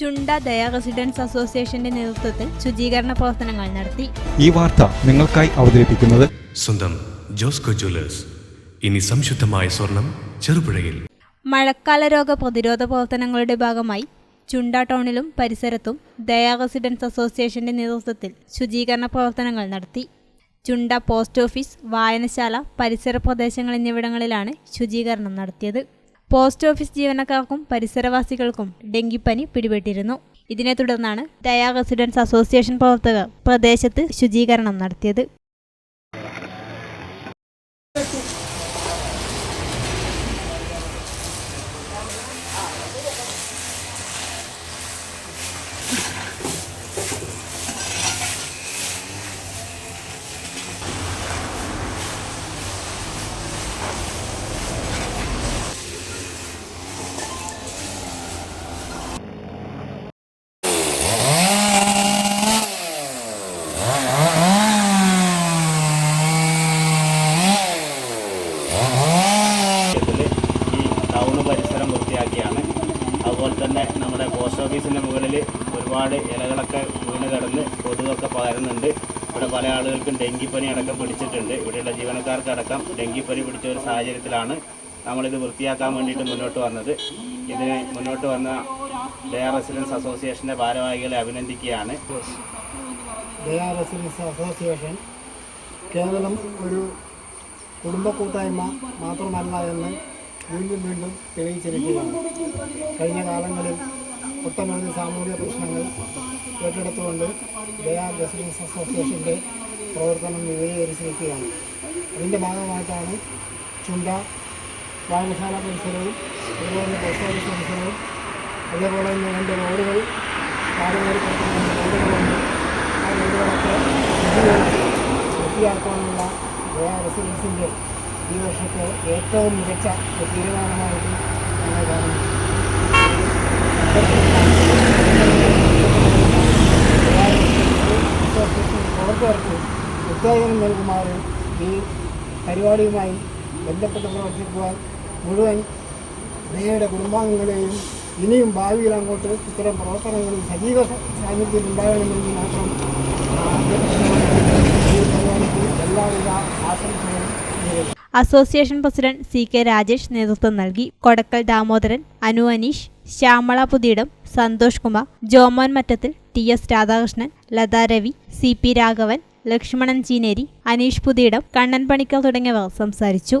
ചുണ്ട ദയ റെസിഡൻസ് അസോസിയേഷന്റെ നേതൃത്വത്തിൽ ശുചീകരണ പ്രവർത്തനങ്ങൾ നടത്തി. ഈ വാർത്ത നിങ്ങൾക്കായി അവതരിപ്പിക്കുന്നത് സ്വന്തം ജോസ്കോ ജ്വല്ലേഴ്സ്. ഇനി സംശുദ്ധമായ സ്വർണം ചെറുപുഴയിൽ. മഴക്കാല രോഗ പ്രതിരോധ പ്രവർത്തനങ്ങളുടെ ഭാഗമായി ചുണ്ട ടൗണിലും പരിസരത്തും ദയ റെസിഡൻസ് അസോസിയേഷന്റെ നേതൃത്വത്തിൽ ശുചീകരണ പ്രവർത്തനങ്ങൾ നടത്തി. ചുണ്ട പോസ്റ്റ് ഓഫീസ് വായനശാല പരിസര പ്രദേശങ്ങൾ എന്നിവിടങ്ങളിലാണ് ശുചീകരണം നടത്തിയത്. പോസ്റ്റ് ഓഫീസ് ജീവനക്കാർക്കും പരിസരവാസികൾക്കും ഡെങ്കിപ്പനി പിടിപെട്ടിരുന്നു. ഇതിനെ തുടർന്നാണ് ടയാ റെസിഡൻസ് അസോസിയേഷൻ പ്രവർത്തകർ പ്രദേശത്ത് ശുചീകരണം നടത്തിയത്. ടൗണ് പരിസരം വൃത്തിയാക്കിയാണ്. അതുപോലെ തന്നെ നമ്മുടെ പോസ്റ്റ് ഓഫീസിന്റെ മുകളിൽ ഒരുപാട് ഇലകളൊക്കെ വീണ് കിടന്ന് കൊതുകൊക്കെ പകരുന്നുണ്ട്. ഇവിടെ പല ആളുകൾക്കും ഡെങ്കിപ്പനി അടക്കം പിടിച്ചിട്ടുണ്ട്. ഇവിടെയുള്ള ജീവനക്കാർക്ക് അടക്കം ഡെങ്കിപ്പനി പിടിച്ച ഒരു സാഹചര്യത്തിലാണ് നമ്മളിത് വൃത്തിയാക്കാൻ വേണ്ടിയിട്ട് മുന്നോട്ട് വന്നത്. ഇതിന് മുന്നോട്ട് വന്ന ഡേ റെസിഡൻസ് അസോസിയേഷന്റെ ഭാരവാഹികളെ അഭിനന്ദിക്കുകയാണ്. ദയാ റെസിഡൻസ് അസോസിയേഷൻ കേവലം ഒരു കുടുംബ കൂട്ടായ്മ മാത്രമല്ല എന്ന് വീണ്ടും വീണ്ടും തെളിയിച്ചിരിക്കുകയാണ്. കഴിഞ്ഞ കാലങ്ങളിൽ ഒട്ടനവധി സാമൂഹിക പ്രശ്നങ്ങൾ ഏറ്റെടുത്തുകൊണ്ട് ദയാ റെസിഡൻസ് അസോസിയേഷന്റെ പ്രവർത്തനം വിപുലീകരിച്ചിരിക്കുകയാണ്. അതിന്റെ ഭാഗമായിട്ടാണ് ചുണ്ട വായനശാല പരിസരവും അതുപോലെ പോസ്റ്റ് ഓഫീസ് പരിസരവും അതേപോലെ തന്നെ രണ്ട് റോഡുകൾ റോഡുകളുണ്ട് ആ റോഡുകളൊക്കെ വൃത്തിയാക്കാനുള്ള ദയാ റെസിഡൻസിന്റെ ഈ വർഷത്തെ ഏറ്റവും മികച്ച തീരുമാനമായിട്ട് ഞങ്ങൾ കാണുന്നു. ഓർത്തവർക്ക് ഉത്തേജനം നൽകുമാറും ഈ പരിപാടിയുമായി ബന്ധപ്പെട്ട് പ്രവർത്തിക്കുവാൻ മുഴുവൻ ദയയുടെ കുടുംബാംഗങ്ങളെയും ഇനിയും ഭാവിയിൽ അങ്ങോട്ട് ഇത്തരം പ്രവർത്തനങ്ങളിൽ സജീവ സാന്നിധ്യം ഉണ്ടാകണമെന്ന് മാത്രം association president C K Rajesh നേതൃത്വം നൽകി. Kodakkal Damodaran Anu Aneesh Shyamala Puthiyidam Santhosh Kumar Jomon Mattathil T S Radhakrishnan Latha Ravi C P Raghavan Lakshmanan Cheeneri Aneesh Puthiyidam Kannan Panicker തുടങ്ങിയവർ സംസാരിച്ചു.